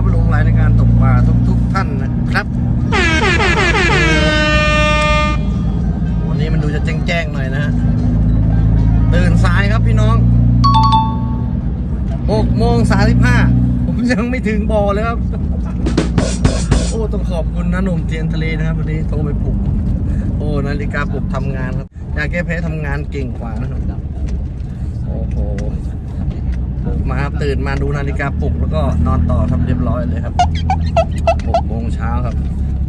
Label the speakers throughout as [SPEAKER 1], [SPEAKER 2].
[SPEAKER 1] บลงรายในการตกปลาทุกๆท่านนะครับ วันนี้มันดูจะแจ้งๆหน่อยนะฮะตื่นสายครับพี่น้อง6โมง35ผมยังไม่ถึงบ่อเลยครับ โอ้ต้องขอบคุณนะหนุ่มเทียนทะเลนะครับวันนี้โทรไปปลุก โอ้นาฬิกาปลุกทำงานครับยาแก้แพ้ทำงานเก่งกว่านะครับ โอ้โหปลุก มาตื่นมาดูนาฬิกาปลุกแล้วก็นอนต่อทำเรียบร้อยเลยครับ6โมงเช้าครับ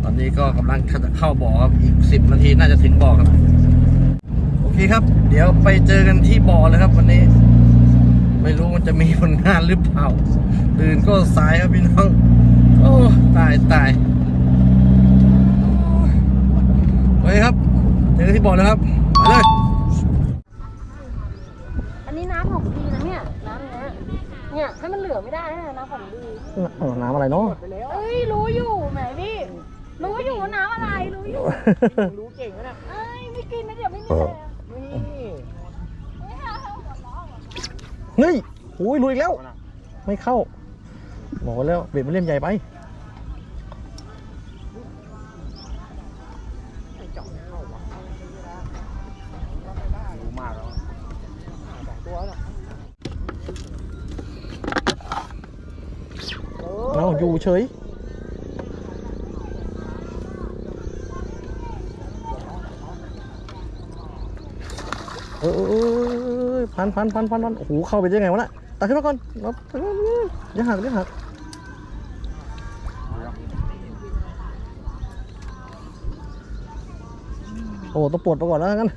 [SPEAKER 1] ตอนนี้ก็กำลังจะเข้าบ่อครับอีก 10 นาทีน่าจะถึงบ่อครับ โอเคครับ เดี๋ยวไปเจอกันที่บ่อเลยครับ วันนี้ ไม่รู้มันจะมีผลงานหรือเปล่า ตื่นก็สายครับพี่น้อง โอ้ตายตายโอเคครับ เจอกันที่บ่อเลยครับไปเลย
[SPEAKER 2] มันเหลือไม่ได้นะน้ำของดี
[SPEAKER 1] น้ำอะไรเนาะ
[SPEAKER 2] เอ้ยรู้อยู่แหมพี่รู้อยู่ว่าน้ำอะไรรู้อยู่
[SPEAKER 3] รู้เก่งนะเนี่ย
[SPEAKER 2] เอ้ยไม่กินนะเดี๋ยวไม่มีแรง
[SPEAKER 3] นี่
[SPEAKER 2] ไม่เอาหัวเราะหัวเราะ
[SPEAKER 1] เฮ้ยโอ้ยลุยอีกแล้ว ไม่เข้า บอกแล้วเบ็ดมันเล่มใหญ่ไป เอาอยู่เฉยเออพันพันพันพันพันโอ้โหเข้าไปได้ไงวะน่ะตัดขึ้นมาก่อนรับอย่าหักอย่าหักโอ้โหต้องปลดไปก่อนแล้วงั้น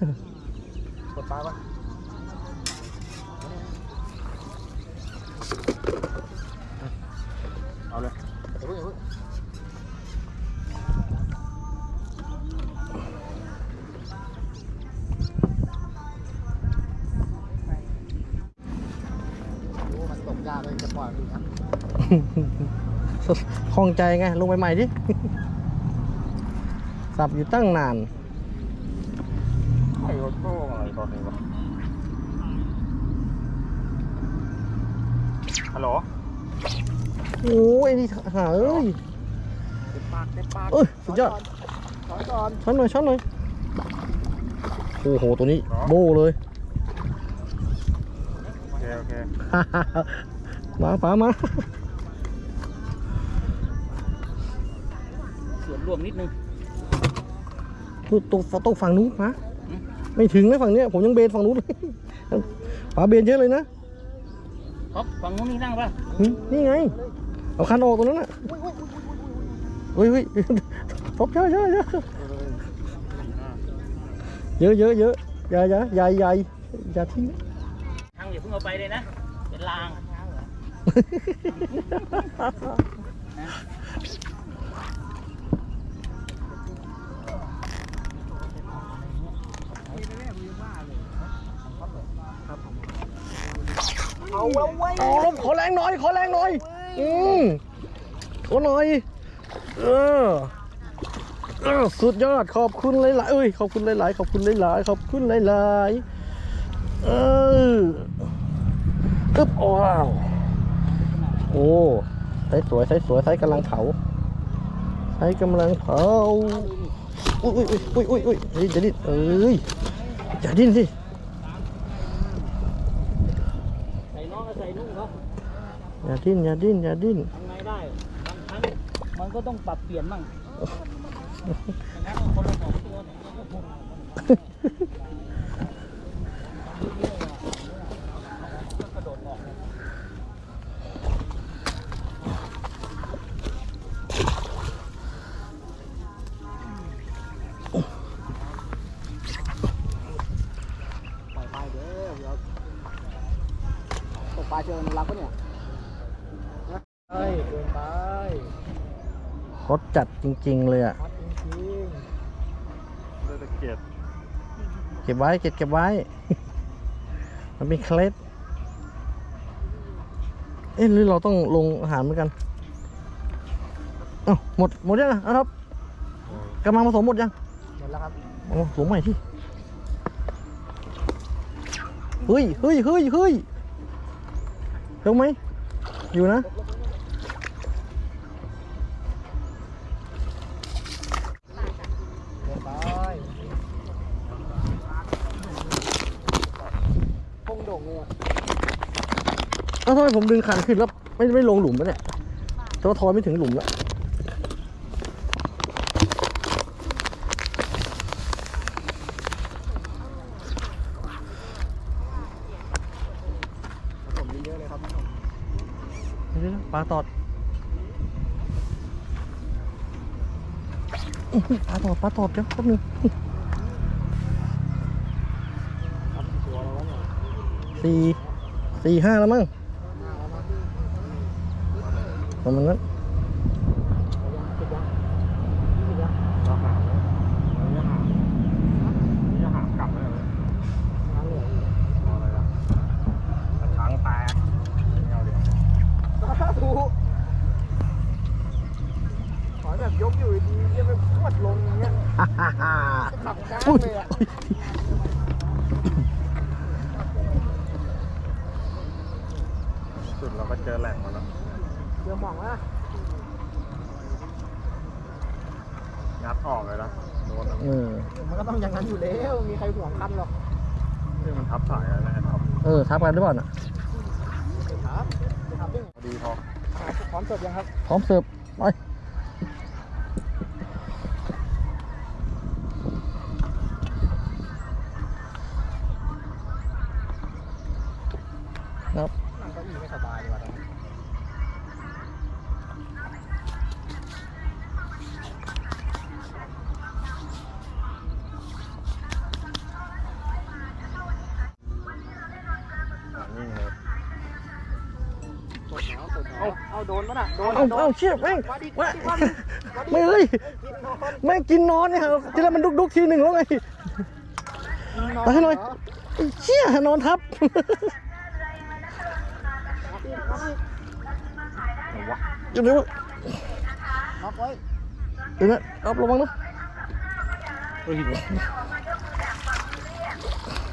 [SPEAKER 3] อง
[SPEAKER 1] ใจไง ลงไปใหม่ดิ สับอยู่ตั้งนาน
[SPEAKER 3] ไอ้รถโต้อะไรตอนนี้วะฮัลโหล
[SPEAKER 1] โอ้ยไอ้นี่หาเอ้ย
[SPEAKER 3] เต็มปากเต็มปาก
[SPEAKER 1] เอ้ยสุดยอด
[SPEAKER 3] สอนก่อน
[SPEAKER 1] ช้อนหน่อยช้อนหน่อยโอ้โห ตัวนี้โบเลย
[SPEAKER 3] โอเคโอเค
[SPEAKER 1] มาป๋ามา
[SPEAKER 4] รวมนิดนึง
[SPEAKER 1] ตัวตัวต้องฝั่งนู้นมาไม่ถึงนะฝั่งเนี้ยผมยังเบนฝั่งนู้นเลยป๋าเบนเยอะเลยนะ
[SPEAKER 4] ท็อปฝั่งนู้นนี่นั่งปะ
[SPEAKER 1] นี่ไง เอาคันออกตรงนั้นน่ะเฮ้ยเฮ้ยทบเยอะเยอะเยอะเยอะเยอะเยอะอย่าอย่ใหญ่ใหญ่อย่าทิ้ง
[SPEAKER 4] ทางอย่าเพิ่งเอาไปเลยนะ เป็นลาง
[SPEAKER 3] เอาไว้ไว้
[SPEAKER 1] เอาลมขอแรงหน่อย ขอแรงหน่อย อืมขอหน่อย เออเออสุดยอด ขอบคุณหลายๆเอ้ย ขอบคุณหลายๆ ขอบคุณหลายๆ ขอบคุณหลายๆ เอออึ๊บว้าว โอ้ใส่สวยใส่สวยใส่กำลังเผาใส่กำลังเผา อุ้ยอุ้ยอุ้ยอุ้ยอุ้ยอย่าดิ้นเอ้ยอย่าดิ้นสิ
[SPEAKER 4] น้องก็ใส่นุ่งเขา
[SPEAKER 1] อย่าดิ้นอย่าดิ้นอย่าดิ้น
[SPEAKER 4] ทำไงได้บางครั้งมันก็ต้องปรับเปลี่ยนบ้างงั้นคนละสองตัวเนี่ย
[SPEAKER 3] จั
[SPEAKER 1] ดจริง ๆ เลยอะ
[SPEAKER 3] พัดจริงๆเลยตะเกียบ
[SPEAKER 1] เก็บไว้เก็บเก็บไว้ มันเป็นเคล็ด เอ๊ะหรือเราต้องลงอาหารเหมือนกันเอ้าหมดหมดยังอะครับกำลังผสมหมดยัง
[SPEAKER 3] หมดแล้วครับ
[SPEAKER 1] โอ้หลงใหม่ที่เฮ้ยเฮ้ยเฮ้ยเฮ้ยลงไหมอยู่นะ เอ้าทำไมผมดึงคันขึ้นแล้วไม่ไม่ลงหลุมวะเนี่ยแต่ว่าทอยไม่ถึงหลุมแล้ว
[SPEAKER 3] ผมเยอะเลยครับ
[SPEAKER 1] เดี๋ยวๆปลาตอดอื้อหือปลาตอดปลาตอดเดี๋ยวแป๊บนึง
[SPEAKER 3] ครับตัวแล้ววะเนี่ย
[SPEAKER 1] สี่สี่ห้าแล้วมั้ง ประมาณนั้น
[SPEAKER 3] เอายังติดยังยี่สิบยังเราหาแล้วเราจะหาเราจะหากลับเลยหาเหลืออยู่อะไรล่ะกระชังแตกไม่เอาดิสาธุขอแบบยกอยู่ดีๆเยี่ยไม่พวดลงอย่างเงี้ย
[SPEAKER 1] ฮ่าฮ่าฮ่า
[SPEAKER 3] ขับก้าง
[SPEAKER 1] อุ้ย
[SPEAKER 3] เลยอะ
[SPEAKER 1] อุ้ย
[SPEAKER 5] สุดเราก็เจอแหล่งมาแล้ว
[SPEAKER 3] เดี๋ยวหมองนะ
[SPEAKER 5] งัดออกเลยนะโดน
[SPEAKER 1] เออ
[SPEAKER 3] มันก็ต้องอย่างนั้นอยู่แล้วมีใครห่วงคันหรอก
[SPEAKER 5] ที่มันทับสายอะไรนะครับ
[SPEAKER 1] เออทับ กันหรือเปล่าน่ะ
[SPEAKER 3] เดี๋ยวครับเดี๋ยวครับนี่
[SPEAKER 5] พอดีพอ
[SPEAKER 3] พร้อมเสิร์ฟยังครับ
[SPEAKER 1] พร้อมเสิร์ฟไปครับ
[SPEAKER 3] นั่งเก้าอี้ไม่สบายดีกว่าตอนนี้
[SPEAKER 5] เอา
[SPEAKER 3] โดน
[SPEAKER 1] เอาเชี่ยแม่ง
[SPEAKER 3] มาดิ
[SPEAKER 1] แม่ง
[SPEAKER 3] มาดิมาดิ
[SPEAKER 1] ไม่เอ้ย
[SPEAKER 3] กินนอน
[SPEAKER 1] แม่งกินนอนเนี่ยทีละมันดุกดุกๆทีหนึ่งแล้วไง
[SPEAKER 3] กินนอน
[SPEAKER 1] ไปให้หน่อย
[SPEAKER 3] เร
[SPEAKER 1] ไอ้เชี่ยนอนทับ
[SPEAKER 3] มาดิมาดิ
[SPEAKER 1] อยู่ไหนวะ
[SPEAKER 3] ล็อกไว้
[SPEAKER 1] เดี๋ยวนะเอาระวังนะ
[SPEAKER 5] เฮ้ย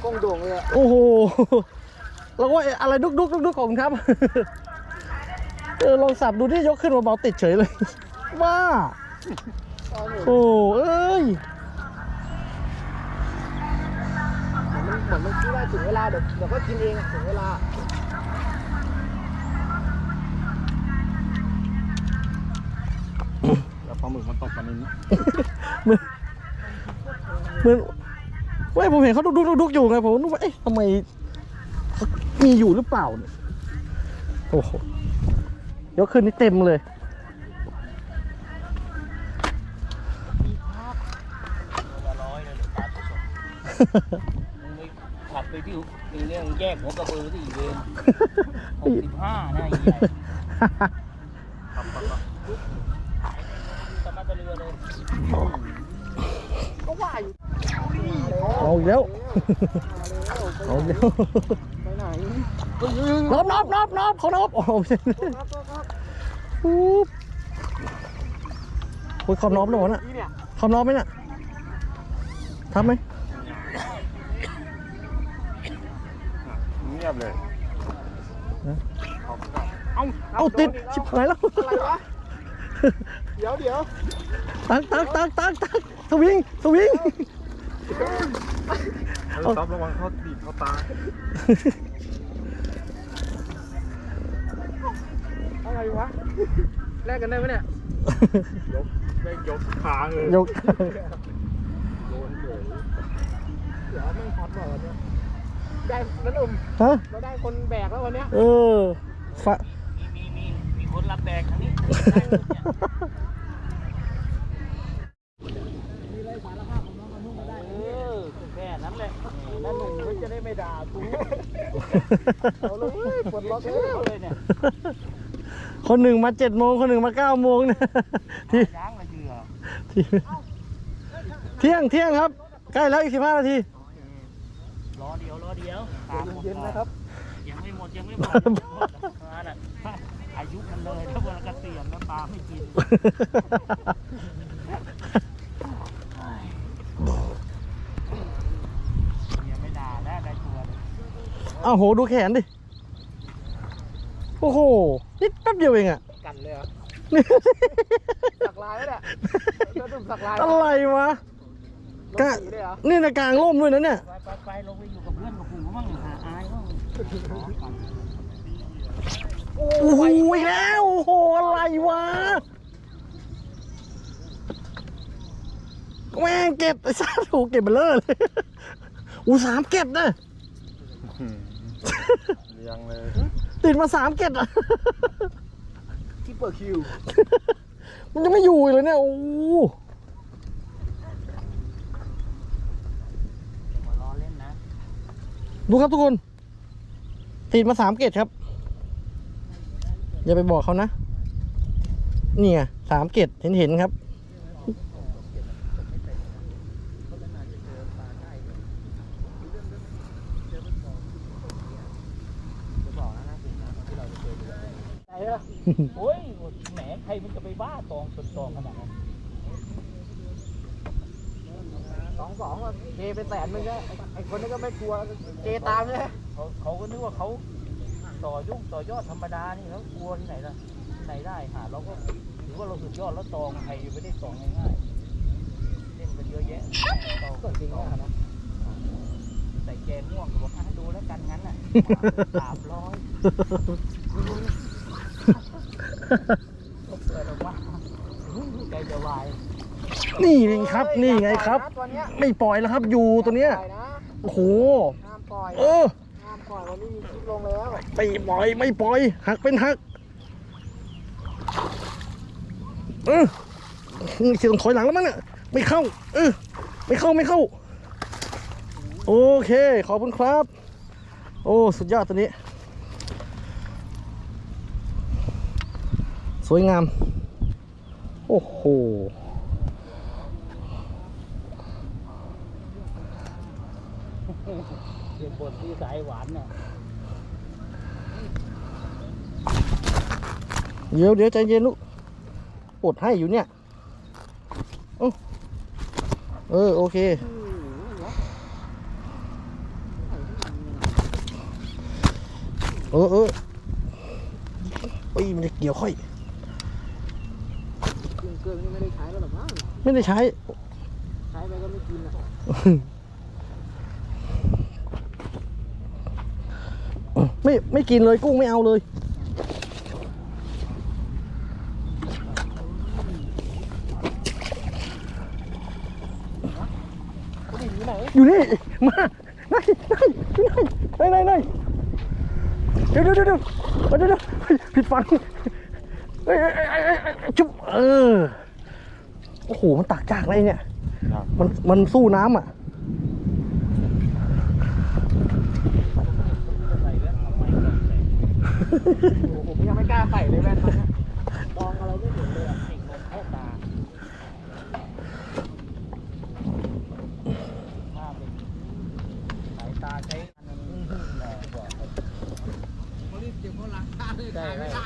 [SPEAKER 3] กงโด่งเลยอะ
[SPEAKER 1] โอ้โหเราก็ว่าอะไรดุกดุกดุกดุกของครับ เออลองสับดูที่ยกขึ้นมาเบาๆติดเฉยเลยว้า
[SPEAKER 3] เอาหนู
[SPEAKER 1] โอ้เอ้ย
[SPEAKER 3] เหมือนมันเหมือนมันคิดว่าถึงเวลาเดี๋ยวเดี๋ยวก็กินเองอะถึงเวลา
[SPEAKER 5] แล้วปลาหมึกมันตกปลานิน
[SPEAKER 1] เหมือนเหมือนเว้ยผมเห็นเขาดุกดุกดุกดุกอยู่ไงผมนึกว่าเอ๊ะทำไมเขามีอยู่หรือเปล่าเนี่ยโอ้โห ยกขึ้นนี่เต็มเลย
[SPEAKER 4] ละร้อยเลยปลาตัวสดมึงไปขับไปที่นี่เรื่องแยกหัวกระเบือที่เวรหกสิบห้านะไอ้ใหญ่
[SPEAKER 5] ครับครับครับ
[SPEAKER 4] สามารถจะเรือเลย
[SPEAKER 3] ก็ว่าอยู่
[SPEAKER 1] เอาอีกแล้ว
[SPEAKER 3] มาแล้ว
[SPEAKER 1] เอาอีกแล้ว
[SPEAKER 3] ไปไหน
[SPEAKER 1] นอบนอบนอบนอบเขานอบโอ้โปุ๊บโอ้ยคอมนอบเลยวะน่ะ
[SPEAKER 3] นี่เนี่ย
[SPEAKER 1] คอมนอบไหมน่ะทำไหม
[SPEAKER 5] เงียบเลย
[SPEAKER 3] เอา
[SPEAKER 1] เอาติด ชิบหายแล้ว
[SPEAKER 3] อะไรวะเดี๋ยวเดี๋ยว
[SPEAKER 1] ตักตักตักตักตักสวิงสวิง
[SPEAKER 5] เฮ้ยต๊อบระวังเขาดีดเขาตา
[SPEAKER 3] อ วะแลกกันได้ไหมเนี่ย
[SPEAKER 5] ยกแม่งยกค้างเลย
[SPEAKER 1] ยก
[SPEAKER 5] โดนเฉย
[SPEAKER 3] เดี๋ยวไม่งฮอตบอกวันเนี้ยได้นั่นอุ่ม
[SPEAKER 1] ฮะ
[SPEAKER 3] เราได้คนแบกแล้ววันเนี้ย
[SPEAKER 1] เออฟะ
[SPEAKER 4] มีมีมีมีคนรับแบกทางนี้เออแค่นั้นแหละนั่นหนุ่มเขาจะได้ไม่ด่ากู
[SPEAKER 3] เอาเลยปวดล็อก
[SPEAKER 4] เชื่
[SPEAKER 3] แล้
[SPEAKER 4] อ
[SPEAKER 3] ว
[SPEAKER 4] เลยเนี่ย
[SPEAKER 1] คนหนึ่งมาเจ็ดโมงคนหนึ่งมาเก้าโมงเนี่ยที่
[SPEAKER 4] ย้างมาเชื่อ
[SPEAKER 1] ที่เที่ยงเที่ยงครับ ใกล้แล้วอีกสิบห้านาที
[SPEAKER 4] รอเดียวรอเดียวตามหมด
[SPEAKER 3] เย็นๆนะครับ
[SPEAKER 4] ยังไม่หมดยังไม่หมดมาน่ะอายุมันเลยถ้าวันเกษียณแล้วตามไม่กินยังไม่ด่าแล้วได้ตัว
[SPEAKER 1] อ้าวโหดูแขนดิ โอ้โห นี่แป๊บเดียวเองอะ
[SPEAKER 3] กันเลยเหรอสักลายแล้วเนี่ยเจ้าตุ่มสักลาย
[SPEAKER 1] อะไรวะ
[SPEAKER 3] ลง
[SPEAKER 1] กะ
[SPEAKER 3] สีเลยเหรอ
[SPEAKER 1] นี่ในะกลางร่มด้วยนะเนี่ย
[SPEAKER 4] ไปไปไปลงไปอยู่กับเพื่อนกับฝูงเขาบ้างหาอายบ้าง
[SPEAKER 1] โอ้โหอีกแล้วโอ้โหอะไรวะแม่งเก็บไอ้สัตว์โอ้โหเก็บเบลเลอร์เลยอู้สามเก็บนะ
[SPEAKER 5] เลี้ยงเลย
[SPEAKER 1] ติดมาสามเก็บอะ
[SPEAKER 3] ที่เปิดคิว
[SPEAKER 1] มันยังไม่อยู่อีกเลยเนี่ย โอ้โห
[SPEAKER 4] มารอเล่นนะ
[SPEAKER 1] ดูครับทุกคน ติดมาสามเกตครับ อย่าไปบอกเขานะนี่ไงสามเกตเห็นเห็นๆครับ
[SPEAKER 4] ใจ เหรอโอ้ยแหมใครมันจะไปบ้าตองสนตองขนาดนั้น
[SPEAKER 3] สองสองอะเจไปแสนนึงก็ไอ้คนนี้ก็ไม่กลัวเจตามเลย
[SPEAKER 4] เขาเขาก็นึกว่าเขาต่อยุ่งต่อยอดธรรมดานี่เขากลัวที่ไหนล่ะที่ไหนได้หาเราก็ถือว่าเราสุดยอดแล้วตองใครไม่ได้ตองง่ายๆเล่นกันเยอะแยะตอง
[SPEAKER 3] ก็จริงนะนะ
[SPEAKER 4] ใส่แกงม่วงบอกอะดูแล้วกันงั้นน่ะสามร้อย
[SPEAKER 1] นี่เองครับ นี่ไงครับ
[SPEAKER 3] ตัวเนี้ย
[SPEAKER 1] ไม่ปล่อยแล้วครับ อยู่ตัวเนี้ย
[SPEAKER 3] ปล่อยนะ
[SPEAKER 1] โอ้โห
[SPEAKER 3] ห้ามปล่อย
[SPEAKER 1] เออ
[SPEAKER 3] ห้ามปล่อยวันนี้มีคลิปลงแล้ว
[SPEAKER 1] ไม่ปล่อย ไม่ปล่อย หักเป็นหัก เออเสียงถอยหลังแล้วมั้งเนี่ย ไม่เข้า เออ ไม่เข้า ไม่เข้า โอเค ขอบคุณครับ โอ้ สุดยอดตัวนี้ วยงาม โอ้โห
[SPEAKER 4] เสียงบทที่สายหวานน่ะ
[SPEAKER 1] เดี๋ยวเดี๋ยวใจเย็นลูกปวดให้อยู่เนี่ยเอ้าเออ โอเค เออเออเอ้ยมันจะเกี่ยวค่อย
[SPEAKER 3] เครื่องเกลือนี่ไม่ได้ใช้แล้วหรอกมั้ง
[SPEAKER 1] ไม่ได้ใช้
[SPEAKER 3] ใช้ไปก็ไม่กินนะ
[SPEAKER 1] ไม่ไม่กินเลยกุ้งไม่เอาเลยอยู่นี่ มาไหนไหนไหนไหนไหนเดี๋ยวเดี๋ยวเดี๋ยวเดี๋ยวเดี๋ยวเดี๋ยวเฮ้ยผิด ฟังเฮ้ยเฮ้ยเฮ้ยเฮ้ยเฮ้ยจุ๊บเออโอ้โหมันตักจากอะไรเนี่ยมันมันสู้น้ำอะ
[SPEAKER 4] ใส่แล้วทำไมต้องใส่
[SPEAKER 3] โอ้โหผมยังไม่กล้าใส่เลยแว่นตอนเนี้ยมองอะไรไม่เห็นเลยอะ
[SPEAKER 4] สิ่งลมเข้าตาหน้าเป็นสายตาใช้อันนั้นแหละบอกเลยได้ได้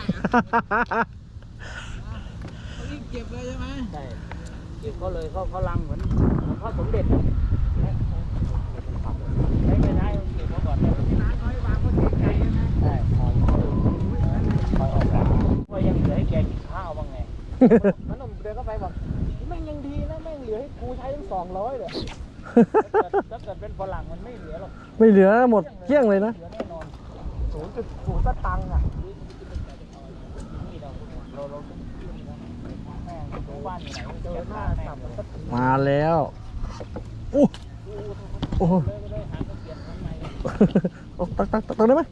[SPEAKER 3] เก็บเลยใช่ไหม
[SPEAKER 4] ใช่เก็บเขาเลยเขาเขาลังเหมือนเหมือนพ่อสมเด็จอะไม่ไม่ได้เก็บเขาก่อนเลย
[SPEAKER 3] ร้านน้อยวางก็เกรงใจใช่ไหม
[SPEAKER 4] ใช่คอยคอยออกแบบว่ายังเหลือให้แกกินข้าวบ้างไง
[SPEAKER 3] มันหนุ่มเดินเข้าไปบอกแม่งยังดีนะแม่งเหลือให้กูใช้ตั้งสองร้อยเลย
[SPEAKER 4] ถ้าเกิดถ้าเกิดเป็นฝรั่งมันไม่เหลือหรอก
[SPEAKER 1] ไม่เหลือหมดเกลี้ยงเลยนะ
[SPEAKER 4] เหลือแน่นอน
[SPEAKER 3] ศูนย์จุดศูนย์สตังค์อะ
[SPEAKER 4] นี่เราเราเราแมาแล้
[SPEAKER 1] วโอ้โอ้ตักตักตักได้ไหม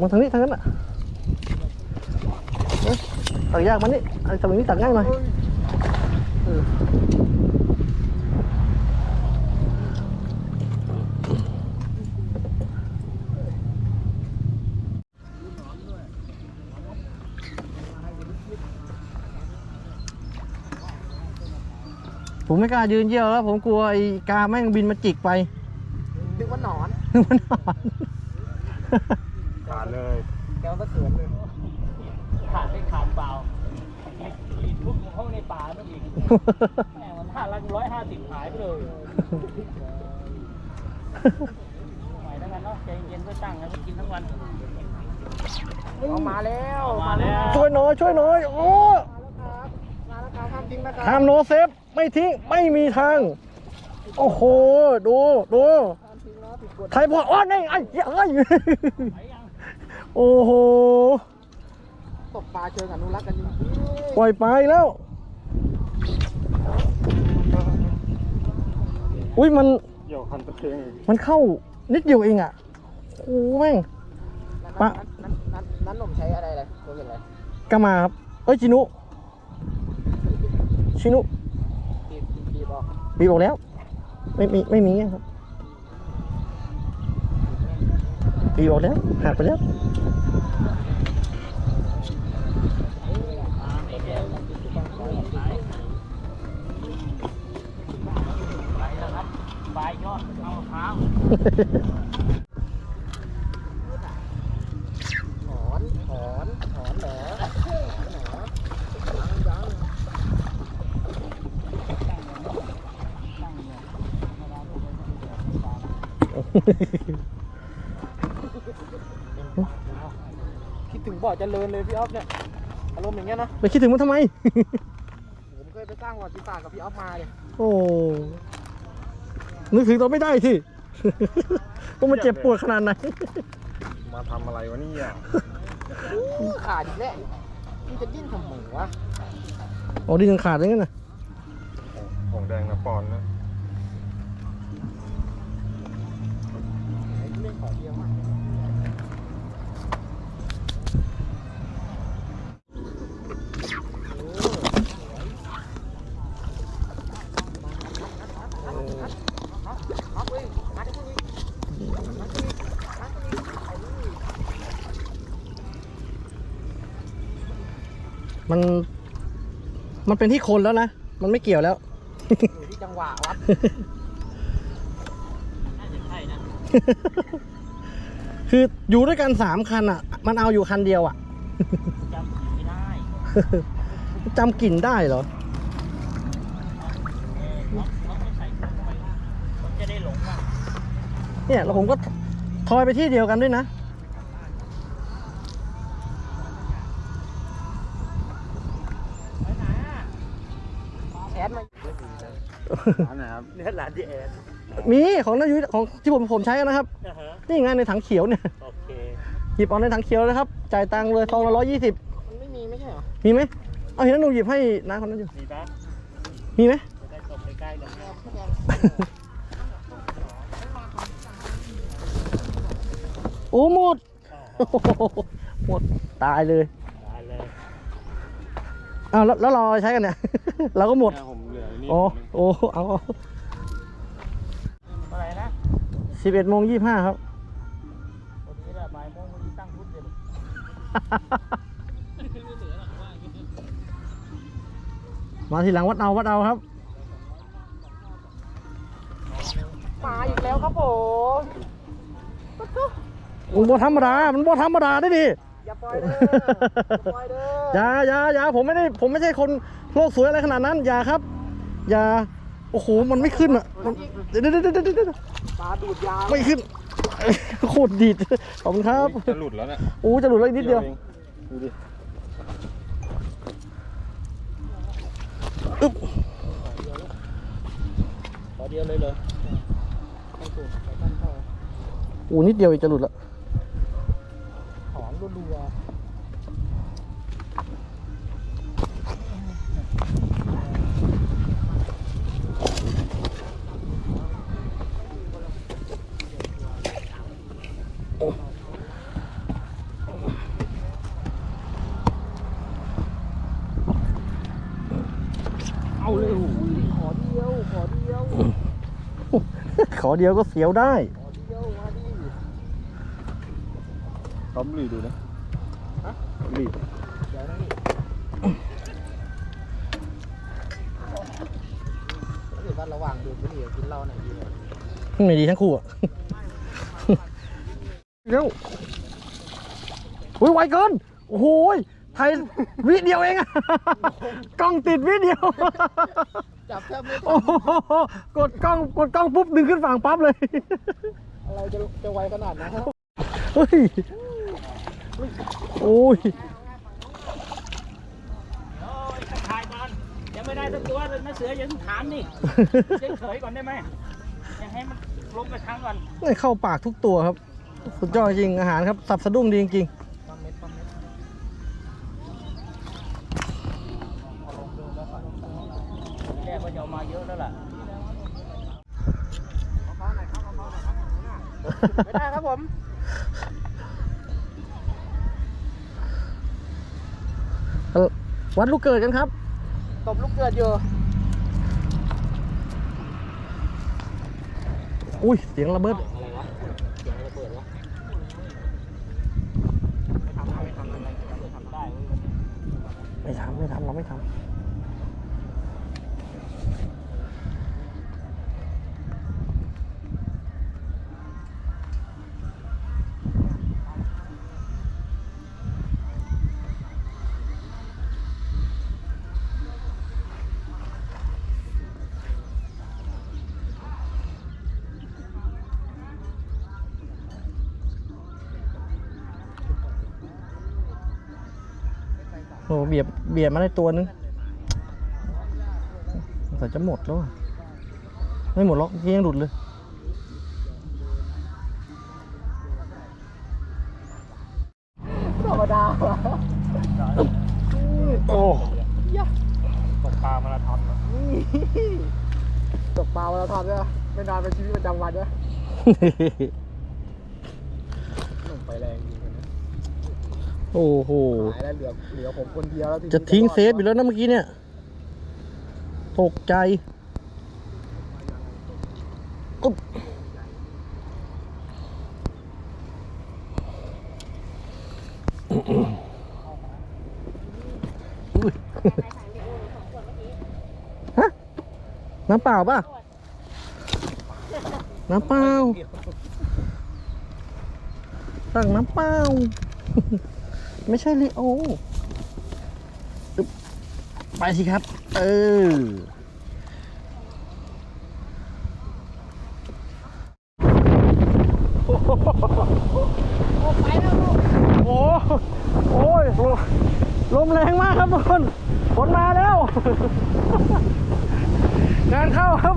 [SPEAKER 1] มาทางนี้ทางนั้นอะตักยากมันนี่ทางนี้ตักง่ายหน่อยเออผม ไม่กล้ายืนเยี่ยวแล้ว ผมกลัวไอ้กาแม่งบินมาจิกไป
[SPEAKER 3] นึกว่าหนอน
[SPEAKER 1] มันนอน
[SPEAKER 5] ขาดเลย
[SPEAKER 3] แกวสะเกิดเลย
[SPEAKER 4] ขาดไม่ขาดเปล่าปีนพุ่งเข้าในป่านั่นอีกแม่งมันห้าลังร้อยห้าสิบหายไปเลยใหม่ทั้งนั้นเนาะใจเย็นๆก็ตั้งแล้วกินทั้งวัน
[SPEAKER 3] เอามาแล้ว
[SPEAKER 4] มาแล้ว
[SPEAKER 1] ช่วยหน่อยช่วยหน่อยโอ้
[SPEAKER 3] มาแล้วครับห้ามทิ้งนะครั
[SPEAKER 1] ทำโนเซฟ ไม่ทิ้งไม่มีทาง โอ้โห ดูดู
[SPEAKER 3] ห้ามทิ้งนะติด
[SPEAKER 1] ไทยพอดอ้อนไอ้ไอ้เอ้ย
[SPEAKER 4] ไหนยัง
[SPEAKER 1] โอ้โห
[SPEAKER 3] ตกปลาเชิงอนุรักษ์กันจริง
[SPEAKER 1] ปล่อยไปแล้ว อุ้ยมัน
[SPEAKER 5] เกี่ยวคันตะเพง
[SPEAKER 1] มันเข้านิดเดียวเองอะโอ้แม่ง
[SPEAKER 3] ๆ
[SPEAKER 1] ปะ
[SPEAKER 3] นั้นนั้นนั้นหนุ่มใช้อะไรเลยตัวเห็นอะไร
[SPEAKER 1] กามาครับ เอ้ยจินุชินุ
[SPEAKER 3] บีบบีบ มี
[SPEAKER 1] บอกแล้ว ไม่มีไม่มีครับมีบอกแล้วหักไปแล้ว
[SPEAKER 4] ไหนแล้วครับปยอดเอาเท้าว
[SPEAKER 3] ถอนถอนถอนเหรอถอนเหรอยังยัง คิดถึงบ่อเจริญเลยพี่ออฟเนี่ย อารมณ์อย่างเงี้ยนะ
[SPEAKER 1] ไปคิดถึงมันทำไม
[SPEAKER 3] ผมเคยไปสร้างประวัติศาสตร์กับพี่ออฟมาเลย
[SPEAKER 1] โอ้นึกถึงตอนไม่ได้สิว่ามันเจ็บปวดขนาดไหน
[SPEAKER 5] มาทำอะไรวะเนี่ย
[SPEAKER 3] อู้ขาดอีกแล้วมันจะดิ้นทำไมวะ
[SPEAKER 1] อ๋อดียังขาดอย่างนั้นนะ
[SPEAKER 5] ผงแดงนะปอนนะ
[SPEAKER 3] มันมั
[SPEAKER 1] นเป็นที่คนแล้วนะ มันไม่เกี่ยวแล้ว
[SPEAKER 3] อยู่ที่จังหวะวัด
[SPEAKER 4] น่าจะใช่นะ
[SPEAKER 1] คืออยู่ด้วยกันสามคันอะ มันเอาอยู่คันเดียวอะ
[SPEAKER 4] จำไม่ได้
[SPEAKER 1] จำกลิ่นได้เหรอ
[SPEAKER 4] เออน้องน้องไม่ใส่ถุงไปผมจะได้หลงว่า
[SPEAKER 1] เนี่ยแล้วผมก็ทอยไปที่เดียวกันด้วยนะ
[SPEAKER 3] แอดมา
[SPEAKER 5] ร้านไหนครับ
[SPEAKER 4] เนื้อหลานที่แอน
[SPEAKER 1] มีของนายุทธของที่ผมผมใช้นะครับ
[SPEAKER 4] นะฮะ
[SPEAKER 1] นี่ไงในถังเขียวเนี่ย
[SPEAKER 4] โอเค
[SPEAKER 1] หยิบเอาในถังเขียวเลยครับ จ่ายตังค์เลยซองละร้อยยี่สิบ
[SPEAKER 3] มันไม่มีไม่ใช่เหรอ
[SPEAKER 1] มีไหมเอาเห็นแล้วหนูหยิบให้น้าคนนั้นอยู่
[SPEAKER 4] ดีปะ
[SPEAKER 1] มีไหม
[SPEAKER 4] จะได้จบใกล้ๆกัน
[SPEAKER 1] โอ้หมดโอ้โหหมดตายเลย
[SPEAKER 4] ได้เลย
[SPEAKER 1] อ้าวแล้วแล้วเราใช้กันเนี่ย เราก็หมด
[SPEAKER 5] เนี่ยผมเหลือนี่
[SPEAKER 1] โอ้โอ้ เอา
[SPEAKER 4] เท่าไหร่นะ
[SPEAKER 1] สิบเอ็ดโมงยี่ห้าครับ
[SPEAKER 4] วันนี้แหละบ่ายโมงวันนี้ตั้งพุทธเดี๋ยว
[SPEAKER 1] มาทีหลังวัดเอาวัดเอาครับ
[SPEAKER 3] มาอีกแล้วครับผม
[SPEAKER 1] มันบ่ธรรมดา มันบ่ธรรมดาได้ดิ
[SPEAKER 3] อย่าปล่อยเด้ออย่าปล่อยเด้อ
[SPEAKER 1] อย่าอย่าอย่าผมไม่ได้ ผมไม่ใช่คนโลกสวยอะไรขนาดนั้น อย่าครับ อย่า โอ้โห มันไม่ขึ้นอะมันเดี๋ยวเดี๋ยวเดี๋ยวเดี๋ยวเดี๋ยว
[SPEAKER 3] ปลาดูดยา
[SPEAKER 1] ไม่ขึ้น โคตรดีดขอบคุณครับ
[SPEAKER 5] จะหลุดแล้วเนี่ย
[SPEAKER 1] โอ้จะหลุดแล้วอีกนิดเดียว
[SPEAKER 5] องดูดิ
[SPEAKER 1] อึ๊บ
[SPEAKER 4] ขอเดียวเลยเหรอ
[SPEAKER 1] โอ้นิดเดียวอีกจะหลุดแล้ว
[SPEAKER 3] ถอนรัว
[SPEAKER 1] เอาเลย
[SPEAKER 3] ๆขอเดียว ขอเดียว
[SPEAKER 1] ข อเดียวก็เสียวได้
[SPEAKER 3] ขอเดียวมาดิ
[SPEAKER 5] ต้อมหลีดูนะหลี
[SPEAKER 3] เดี๋ยวนะนี่รู้สึกว่าระหว่างดูดบุหรี่กับกินเหล้าไหนดีกว่า
[SPEAKER 1] ไม่ดีทั้งคู่อะเร็วอุ้ยไวเกิน โอ้โหยไทยวิเดียวเองอะกล้องติดวิเดียว
[SPEAKER 3] จับแทบไม่ทั
[SPEAKER 1] โอ้
[SPEAKER 3] น
[SPEAKER 1] โหกดกล้องกดกล้องปุ๊บดึงขึ้นฝั่งปั๊บเลย
[SPEAKER 3] อะไรจะจะไวขนาดนั้น
[SPEAKER 1] เฮ้ยโอ้ย
[SPEAKER 4] โอ้ยถ่ายก่อนยังไม่ได้สักตัวเลยนะเสือยังถามนี่เฉยๆก่อนได้ไหมยังให้มันลงกระชังก่อน
[SPEAKER 1] นี่เข้าปากทุกตัวครับ สุดยอดจริงอาหารครับสับสะดุ้งดีจริง
[SPEAKER 4] ปั๊
[SPEAKER 1] ไม่ได้ครับผมวัดลูกเกิดกันครับ
[SPEAKER 3] ตบลูกเกิดอยู่
[SPEAKER 1] อุ้ย เสียงระเบิด
[SPEAKER 4] อะไรวะ เสียงระเบิดวะไม่ทำไม่ทำอะไรไม่ทำได้เว้ยวันนี้
[SPEAKER 1] ไม่ทำไม่ทำเราไม่ทำ โอ้เบียดเบียดมาได้ตัวนึงแต่จะหมดแล้วอะไม่หมดหรอกเมื่อกี้ยังหลุดเลย
[SPEAKER 3] ธรรมดา
[SPEAKER 1] โอ้
[SPEAKER 5] ตกปลามาราธอนอะ
[SPEAKER 3] ตกปลาเวลาทำเนี่ยไม่นานเป็นชีวิตประจำวันเนี่ยหนุ่มไปแรงจริงนะ
[SPEAKER 1] โอ้โห
[SPEAKER 3] หายแล้วเหลือเหลือผมคนเดียวแล้ว
[SPEAKER 1] จะทิ้งเซฟอยู่แล้วนะเมื่อกี้เนี่ย ตกใจอุ๊บอุ๊ยฮะน้ำเปล่าป่ะ น้ำเปล่าสั่งน้ำเปล่า ไม่ใช่ลิโอ ไปสิครับ เออ โอ้โอ้ยลมลมแรงมากครับทุกคนฝนมาแล้ว งานเข้าครับ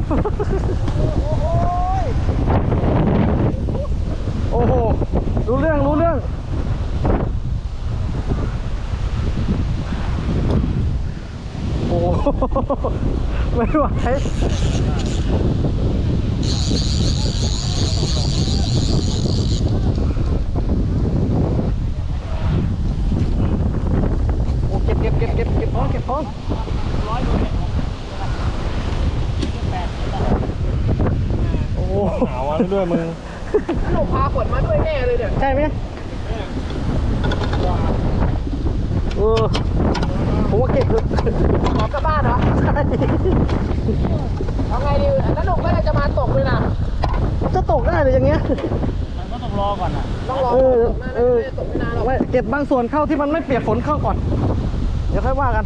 [SPEAKER 1] โอ้โห รู้เรื่อง รู้เรื่อง โอ้โห ไม่ไหวโอ้เก็บเก็บเก็บเก็บเก็บพร้อมเก็บพร้อมโอ้โห
[SPEAKER 5] หนาวอะด้วยมึง
[SPEAKER 3] หนุ่มพาฝนมาด้วยแน่เลยเนี่ย
[SPEAKER 1] ใช่ไหมเอ อผมว่าเก็บเลย
[SPEAKER 3] ขอกลับบ้านเหรอ
[SPEAKER 1] ใช่
[SPEAKER 3] เอาไงดีแล้วหนุ่มก็เลยจะมาตกเลยนะ
[SPEAKER 1] จะตกได้เลยอย่างเงี้ย
[SPEAKER 4] มันก็ต้องรอก่อนอะ
[SPEAKER 3] ต้องรอ
[SPEAKER 1] เออ
[SPEAKER 3] ตกนะ
[SPEAKER 1] เออ
[SPEAKER 3] ไม่ได้ตกไม่นานหรอก
[SPEAKER 1] ไม่เก็บบางส่วนเข้าที่มันไม่เปียกฝนเข้าก่อน เดี๋ยวค่อยว่ากัน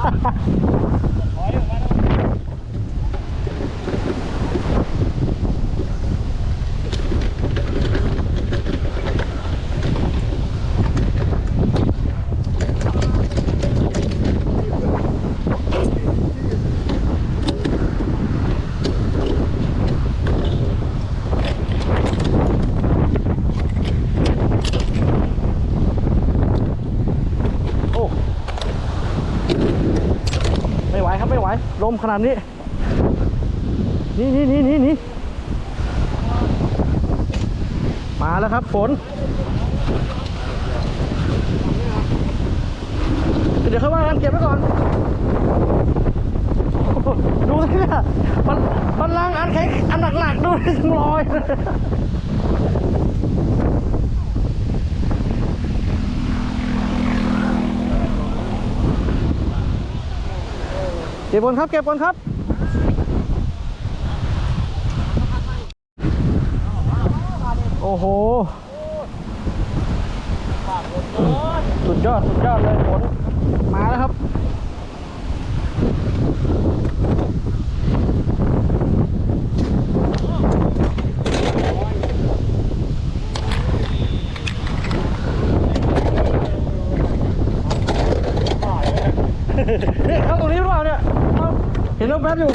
[SPEAKER 1] ハハハハ! มขนาดนี้ นี่นี่นี่นี่นี่มาแล้วครับฝน เดี๋ยวค่อยว่ากันเก็บไว้ก่อน ดูสิเนี่ยมันมันล้างอันแข็งอันหนักๆดูทั้งลอย เก็บบนครับ เก็บบนครับ โอ้โห สุดยอด สุดยอดเลยผลมาแล้วครับเข้าตรงนี้หรือเปล่าเนี่ย บอยู่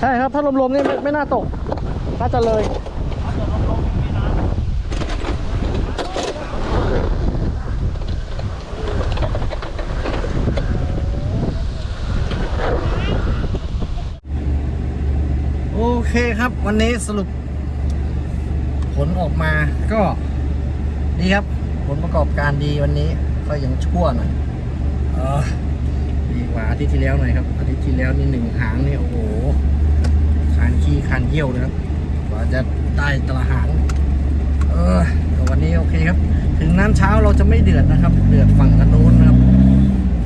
[SPEAKER 1] ใช่ครับ ถ้าลมๆนี่ไม่ไม่น่าตก น่าจะเลย โอ เคครับ วันนี้สรุป ผลออกมาก็ดีครับ ผลประกอบการดีวันนี้ก็ยังชั่วหน่อยออดีกว่าอาทิตย์ที่แล้วหน่อยครับอาทิตย์ที่แล้วนี่หนึ่งหางนี่โอ้โหคานขี้คานเยี่ยวเลยครับกว่าจะได้แตละหาง เออแต่วันนี้โอเคครับ ถึงน้ำเช้าเราจะไม่เดือดนะครับ เดือดฝั่งกันโน้นนะครับ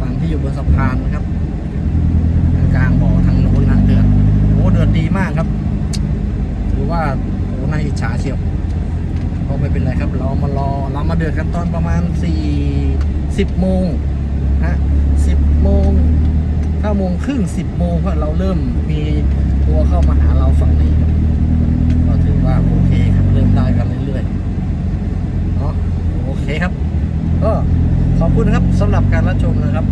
[SPEAKER 1] ฝั่งที่อยู่บนสะพานนะครับ กลางบ่อทางโน้นนะเดือดโอ้เดือดดีมากครับ ว่าโอ้นายอิจฉาเชียวก็ไม่เป็นไรครับ เรามารอเรามาเดือดกันตอนประมาณสี่สิบโมงนะสิบโมงเก้าโมงครึ่งสิบโมงเพราะเราเริ่มมีตัวเข้ามาหาเราฝั่งนี้ครับก็ถือว่าโอเคครับเริ่มได้กันเรื่อยๆเนาะโอเคครับก็ขอบคุณครับสำหรับการรับชมนะครับ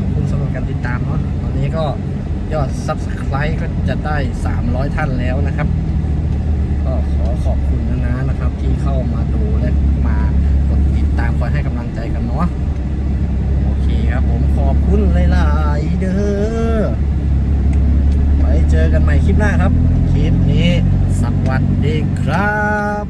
[SPEAKER 1] ขอบคุณสำหรับการติดตามเนาะตอนนี้ก็ยอด Subscribe ก็จะได้ 300 ท่านแล้วนะครับ ก็ขอขอบคุณนะนะนะครับ ที่เข้ามาดูและมากดติดตามคอยให้กำลังใจกันเนาะโอเคครับผมขอบคุณหลายๆเด้อไว้เจอกันใหม่คลิปหน้าครับ คลิปนี้สวัสดีครับ